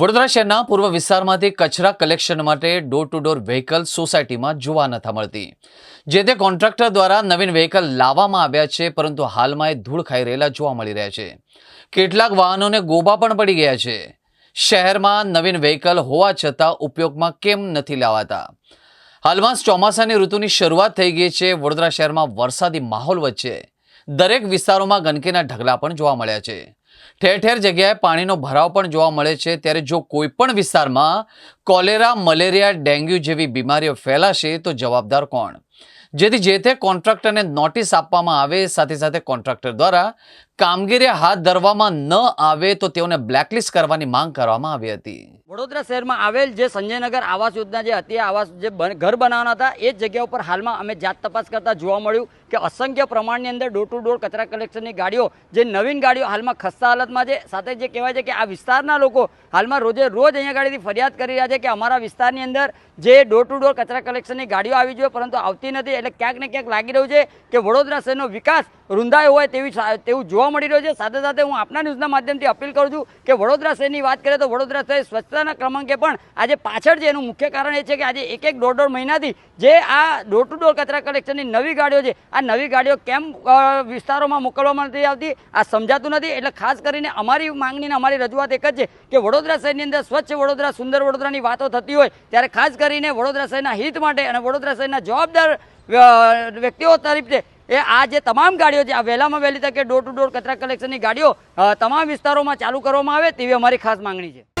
વડોદરા શહેરના પૂર્વ વિસ્તારમાંથી કચરા કલેક્શન માટે ડોર ટુ ડોર વ્હીકલ સોસાયટીમાં જોવા નથી મળતી. જે તે કોન્ટ્રાક્ટર દ્વારા નવીન વ્હીકલ લાવવામાં આવ્યા છે, પરંતુ હાલમાં એ ધૂળ ખાઈ રહેલા જોવા મળી રહ્યા છે. કેટલાક વાહનોને ગોબા પણ પડી ગયા છે. શહેરમાં નવીન વ્હીકલ હોવા છતાં ઉપયોગમાં કેમ નથી લાવાતા? હાલમાં ચોમાસાની ઋતુની શરૂઆત થઈ ગઈ છે. વડોદરા શહેરમાં વરસાદી માહોલ વચ્ચે દરેક વિસ્તારોમાં ગંદકીના ઢગલા પણ જોવા મળ્યા છે. ઠેર ઠેર જગ્યાએ પાણીનો ભરાવ પણ જોવા મળે છે. ત્યારે જો કોઈ પણ વિસ્તારમાં કોલેરા, મલેરિયા, ડેન્ગ્યુ જેવી બીમારીઓ ફેલાશે તો જવાબદાર કોણ? જેથી જે તે કોન્ટ્રાક્ટરને નોટિસ આપવામાં આવે, સાથે સાથે કોન્ટ્રાક્ટર દ્વારા કામગીરી હાથ ધરવામાં ન આવે તો તેઓને બ્લેકલિસ્ટ કરવાની માંગ કરવામાં આવી હતી. વડોદરા શહેરમાં આવેલ જે સંજયનગર આવાસ યોજના જે હતી આવાસ જે ઘર બનાવવાના હતા, એ જગ્યા ઉપર હાલમાં અમે જાત તપાસ કરતા જોવા મળ્યું કે અસંખ્ય પ્રમાણની અંદર ડોર ટુ ડોર કચરા કલેક્શનની ગાડીઓ, જે નવીન ગાડીઓ હાલમાં ખસ્તા હાલતમાં છે. સાથે જે કહેવાય છે કે આ વિસ્તારના લોકો હાલમાં રોજે રોજ અહીંયા ગાડીથી ફરિયાદ કરી રહ્યા છે કે અમારા વિસ્તારની અંદર જે ડોર ટુ ડોર કચરા કલેક્શનની ગાડીઓ આવી જોઈએ, પરંતુ આવતી નથી. એટલે ક્યાંક ને ક્યાંક લાગી રહ્યું છે કે વડોદરા શહેરનો વિકાસ રૂંધાયો હોય તેવી તેવું જોવા મળી રહ્યું છે. સાથે સાથે હું આપના ન્યૂઝના માધ્યમથી અપીલ કરું છું કે વડોદરા શહેરની વાત કરીએ તો વડોદરા શહેર સ્વચ્છતાના ક્રમાંકે પણ આજે પાછળ છે એનું મુખ્ય કારણ એ છે કે આજે એક એક દોઢ દોઢ મહિનાથી જે આ ડોર ટુ ડોર કચરા કલેક્શનની નવી ગાડીઓ છે, આ નવી ગાડીઓ કેમ વિસ્તારોમાં મોકલવામાં નથી આવતી, આ સમજાતું નથી. એટલે ખાસ કરીને અમારી માંગણીને અમારી રજૂઆત એક જ છે કે વડોદરા શહેરની અંદર સ્વચ્છ વડોદરા, સુંદર વડોદરાની વાતો થતી હોય, ત્યારે ખાસ કરીને વડોદરા શહેરના હિત માટે અને વડોદરા શહેરના જવાબદાર વ્યક્તિઓ છે, એ આ જે તમામ ગાડીઓ છે, આ વહેલામાં વહેલી તકે ડોર ટુ ડોર કચરા કલેક્શનની ગાડીઓ તમામ વિસ્તારોમાં ચાલુ કરવામાં આવે તેવી અમારી ખાસ માંગણી છે.